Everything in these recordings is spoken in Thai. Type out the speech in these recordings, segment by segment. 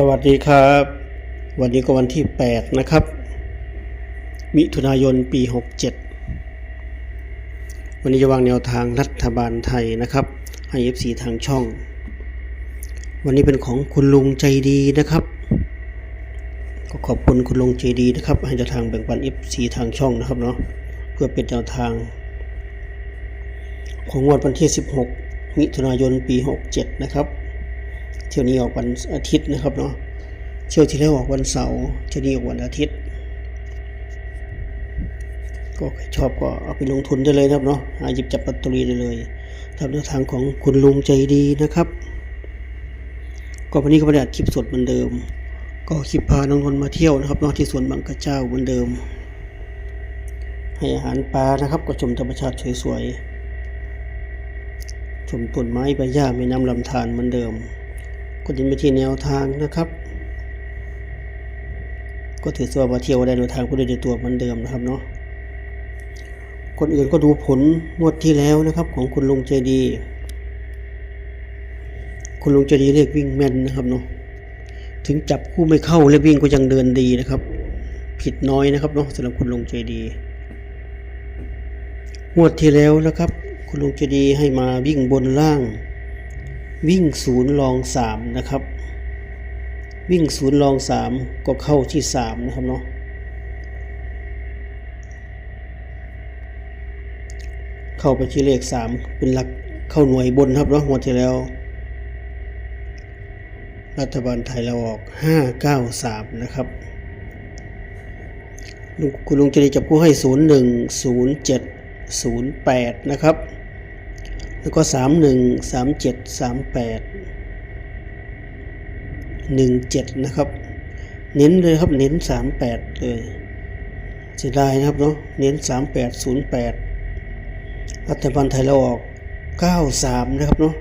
สวัสดีครับ วันนี้ก็วันที่ 8 นะครับ มิถุนายนปี 67 วันนี้จะวางแนวทางรัฐบาลไทยนะครับให้ FC ทางช่อง วันนี้เป็นของคุณลุงใจดีนะครับ ก็ขอบคุณคุณลุงใจดีนะครับ ให้แนวทางแบ่งปัน FC ทางช่องนะครับเนาะเพื่อเป็นแนวทาง ของงวดวันที่ 16 มิถุนายนปี 67 นะครับ ที่ยวนี้ออกวันอาทิตย์นะครับเนาะเที่ยวที่แล้วออกวันเสาร์เที่ยวนี้ออกวันอาทิตย์ ก็ใครชอบก็เอาไปลงทุนได้เลยนะครับเนาะหาหยิบจับปัตตอรีได้เลยตามแนวทางของคุณลุงใจดีนะครับก็วันนี้ก็ประเดอัดคลิปสดเหมือนเดิม ก็คลิปพาน้องนนมาเที่ยวนะครับเนาะที่สวนบางกระเจ้าเหมือนเดิม ให้อาหารปลานะครับ ก็ชมธรรมชาติสวยๆชมต้นไม้ใบหญ้าแม่น้ำลำธารเหมือนเดิม ก็เดินไปที่แนวทางนะครับ ก็ถือว่ามาเที่ยวได้แนวทางก็ได้ในตัวเหมือนเดิมนะครับเนาะคนอื่นก็ดูผลงวดที่แล้วนะครับของคุณลุงใจดีคุณลุงใจดีเรียกวิ่งแม่นนะครับเนาะถึงจับคู่ไม่เข้าเรียกวิ่งก็ยังเดินดีนะครับ ผิดน้อยนะครับเนาะสำหรับคุณลุงใจดีงวดที่แล้วนะครับ คุณลุงใจดีให้มาวิ่งบนล่าง วิ่งศูนย์ลองสามนะครับ วิ่งศูนย์ลองสามก็เข้าที่สามนะครับเนาะเข้าไปที่เลขสามเป็นหลักเข้าหน่วยบนครับเนาะงวดที่แล้ว รัฐบาลไทยเราออกห้าเก้าสามนะครับคุณลุงจะได้จับผู้ให้ศูนย์หนึ่งศูนย์เจ็ดศูนย์แปดนะครับ แล้วก็สามหนึ่งสามเจ็ดสามแปดหนึ่งเจ็ดนะครับ เน้นเลยครับ เน้นสามแปดเลยเสียดายนะครับเนาะ เน้นสามแปดศูนย์แปดรัฐบาลไทยเราออกเก้าสามนะครับเนาะ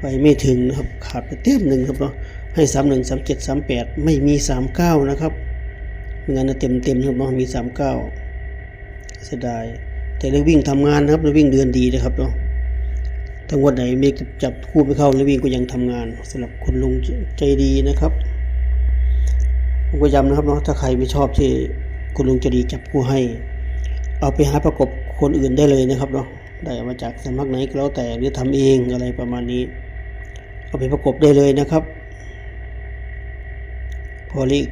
ไปไม่ถึงนะครับ ขาดไปเต็มหนึ่งครับเนาะ ให้สามหนึ่งสามเจ็ดสามแปดไม่มีสามเก้านะครับม่งั้นเต็มเต็มครับเนาะ มีสามเก้าเสียดาย แต่เรื่องวิ่งทำงานนะครับเรื่องวิ่งเดือนดีนะครับเนาะทั้งวันไหนม่จับคู่ไปเข้าเรื่องวิ่งก็ยังทำงานสำหรับคุณลุงใจดีนะครับผมก็ย้ำนะครับเนาะถ้าใครไม่ชอบที่คุณลุงใจดีจับคู่ให้ เอาไปหาประกบคนอื่นได้เลยนะครับเนาะได้มาจากสำนักไหนก็แล้วแต่หรือทำเองอะไรประมาณนี้ เอาไปประกบได้เลยนะครับ พอเลข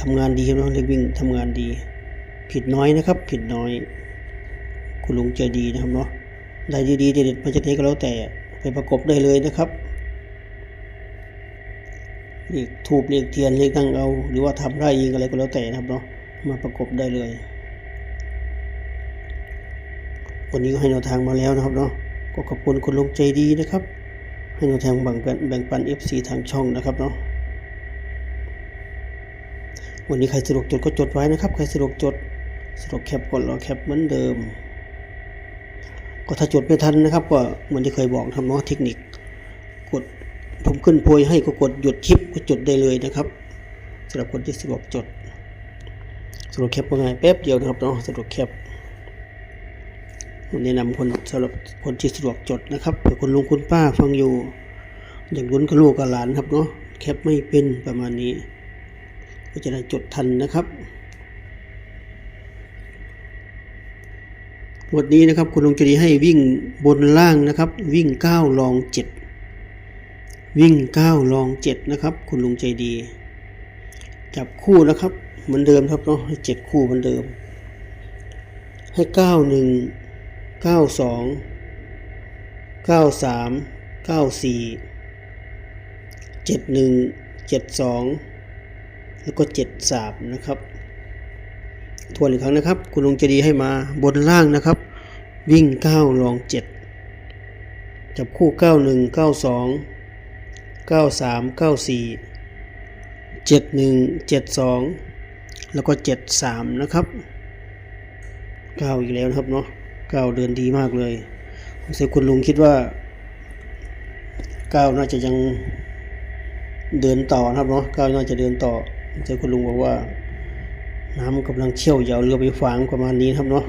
ทำงานดีครับเนาะเลขวิ่งทำงานดี ผิดน้อยนะครับ ผิดน้อย คุณลุงใจดีนะครับเนาะได้ดีๆเด็ดๆมาจากไหนก็แล้วแต่ไปประกบได้เลยนะครับเรียกทูบเรียกเทียนเรียกตั้งเอาหรือว่าทำได้เองอะไรก็แล้วแต่นะครับเนาะมาประกบได้เลย วันนี้ก็ให้แนวทางมาแล้วนะครับเนาะก็ขอบคุณคุณลุงใจดีนะครับ ให้แนวทางแบ่งปันแบ่งปัน FC ทางช่องนะครับเนาะวันนี้ใครสะดวกจดก็จดไว้นะครับ ใครสะดวกจดสะดวกแคปกดรอแคปเหมือนเดิม ก็ถ้าจดไม่ทันนะครับก็เหมือนที่เคยบอกทำเนาะเทคนิค กดผมขึ้นโพยให้ก็กดหยุดคลิปก็จดได้เลยนะครับสำหรับคนที่สะดวกจดสะดวกแคปก็ง่ายแป๊บเดียวนะครับเนาะสะดวกแคปผมแนะนำคนสำหรับคนที่สะดวกจดนะครับเผื่อคุณลุงคุณป้าฟังอยู่ อย่างลุ้นกับลูกกับหลานครับเนาะแคปไม่เป็นประมาณนี้ ก็จะได้จดทันนะครับ วันนี้นะครับคุณลุงจะดีให้วิ่งบนล่างนะครับ วิ่งเก้าลองเจ็ดวิ่งเก้าลองเจ็ดนะครับ คุณลุงใจดี จับคู่นะครับเหมือนเดิมครับเนาะให้เจ็ดคู่เหมือนเดิม ให้เก้าหนึ่งเก้าสองเก้าสามเก้าสี่เจ็ดหนึ่งเจ็ดสองแล้วก็เจ็ดสามนะครับ ทวนอีกครั้งนะครับ คุณลุงจะดีให้มาบนล่างนะครับ วิ่งเก้าลองเจ็ดจับคู่เก้าหนึ่งเก้าสองเก้าสามเก้าสี่เจ็ดหนึ่งเจ็ดสองแล้วก็เจ็ดสามนะครับเก้าอีกแล้วนะครับเนาะเก้าเดินดีมากเลยผมเสียคุณลุงคิดว่าเก้าน่าจะยังเดินต่อนะครับเนาะเก้าน่าจะเดินต่อเสียคุณลุงบอกว่า น้ำกำลังเชี่ยวยาเอาเรือไปฝังประมาณนี้ครับเนาะ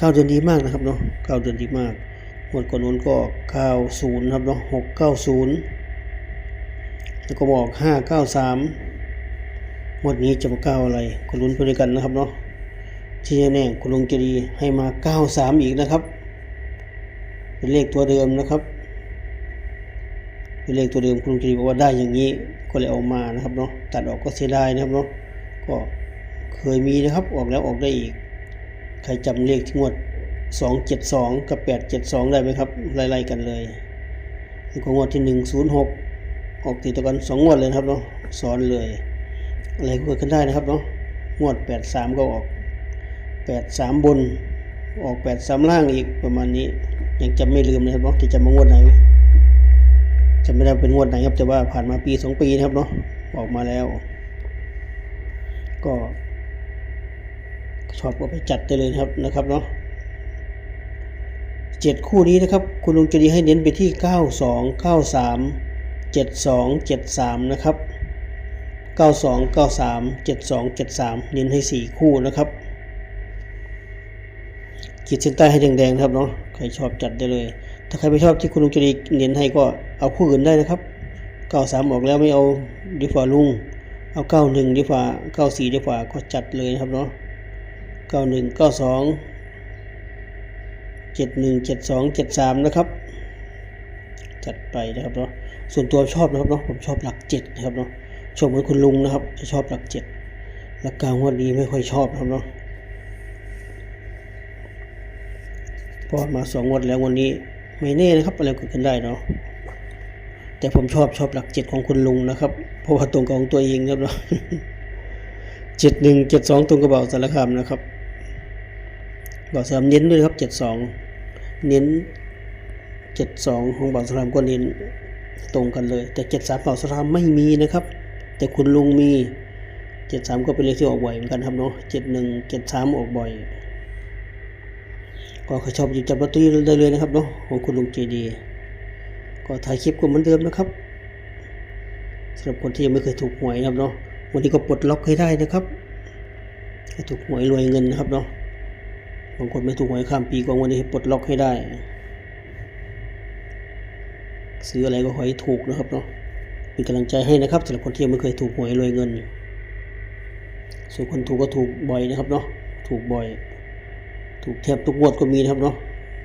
ก้าวเดือนดีมากนะครับเนาะก้าวเดือนดีมากหมดก่อนนู้นก็เก้าศูนย์ครับเนาะหกเก้าศูนย์แล้วก็บอกห้าเก้าสามงวดนี้จะมาเก้าอะไรก็ลุ้นไปด้วยกันนะครับเนาะที่แน่ๆคุณลุงเจดีให้มาเก้าสามอีกนะครับ เป็นเลขตัวเดิมนะครับเป็นเลขตัวเดิมคุณลุงเจดีบอกว่าได้อย่างนี้ก็เลยเอามานะครับเนาะตัดออกก็เสียดายนะครับเนาะก็ เคยมีนะครับออกแล้วออกได้อีก ใครจำเลขที่งวดสองเจ็ดสองกับแปดเจ็ดสองได้ไหมครับไล่ๆกันเลยแล้วก็งวดที่หนึ่งศูนย์หกออกติดต่อกันสองงวดเลยครับเนาะสอนเลยอะไรก็เกิดขึ้นได้นะครับเนาะงวดแปดสามก็ออกแปดสามบน ออกแปดสามล่างอีกประมาณนี้ ยังจำไม่ลืมนะครับเนาะจะจำมางวดไหนจำไม่ได้เป็นงวดไหนครับแต่ว่าผ่านมาปีสองปีนะครับเนาะออกมาแล้ว ก็ ชอบก็ไปจัดได้เลยครับนะครับเนาะเจ็ดคู่นี้นะครับ คุณลุงจะดีให้เน้นไปที่เก้าสองเก้าสามเจ็ดสองเจ็ดสามนะครับเก้าสองเก้าสามเจ็ดสองเจ็ดสามเน้นให้สี่คู่นะครับขีดเส้นใต้ให้แดงๆครับเนาะใครชอบจัดได้เลย ถ้าใครไม่ชอบที่คุณลุงจะดีเน้นให้ก็เอาคู่อื่นได้นะครับเก้าสามออกแล้วไม่เอาดีฝ่าลุง เอาเก้าหนึ่งดีฝ่าเก้าสี่ดีฝ่าก็จัดเลยนะครับเนาะ เก้าหนึ่งเก้าสองเจ็ดหนึ่งเจ็ดสองเจ็ดสามนะครับ จัดไปนะครับเนาะส่วนตัวชอบนะครับเนาะผมชอบหลักเจ็ดนะครับเนาะชอบเหมือนคุณลุงนะครับ จะชอบหลักเจ็ดหลักกลางวันนี้ไม่ค่อยชอบนะครับเนาะพราะมาสองงวันแล้ววันนี้ไม่แน่นะครับอะไรเกิดขึ้นได้เนาะแต่ผมชอบชอบหลักเจ็ดของคุณลุงนะครับ เพราะว่าตรงกับของตัวเองครับเนาะเจ็ดหนึ่งเจ็ดสองตรงกระเป๋าสารคามนะครับ บอกสามเน้นด้วยครับเจ็ดสองเน้นเจ็ดสองของเป๋าสารคามก็เน้นตรงกันเลย แต่เจ็ดสามเป๋าสารคามไม่มีนะครับ แต่คุณลุงมีเจ็ดสามก็เป็นเลขที่ออกบ่อยเหมือนกันครับเนาะเจ็ดหนึ่งเจ็ดสามออกบ่อย ก็ใครชอบหยิบจับลอตเตอรี่ได้เลยนะครับเนาะของคุณลุงเจดี ก็ถ่ายคลิปก็เหมือนเดิมนะครับสำหรับคนที่ยังไม่เคยถูกหวยนะครับเนาะวันนี้ก็ปลดล็อกให้ได้นะครับให้ถูกหวยรวยเงินนะครับเนาะ บางคนไม่ถูกหวยข้ามปีก็วันนี้ปลดล็อกให้ได้ ซื้ออะไรก็ขอให้ถูกนะครับเนาะเป็นกำลังใจให้นะครับสำหรับคนที่ยังไม่เคยถูกหวยรวยเงิน ส่วนคนถูกก็ถูกบ่อยนะครับเนาะถูกบ่อย ถูกแทบทุกงวดก็มีนะครับเนาะ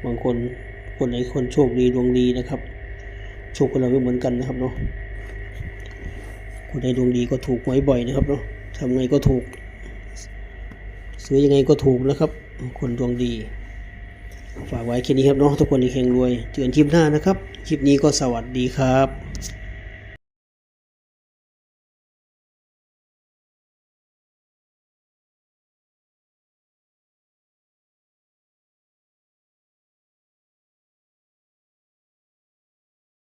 บางคนคนไหนคนโชคดีดวงดีนะครับ โชคคนเราไม่เหมือนกันนะครับเนาะคนใดดวงดีก็ถูกหวยบ่อยนะครับเนาะทำไงก็ถูกซื้อยังไงก็ถูกนะครับ คนดวงดี ฝากไว้แค่นี้ครับเนาะทุกคนในแข่งรวยเจอกันคลิปหน้านะครับ คลิปนี้ก็สวัสดีครับ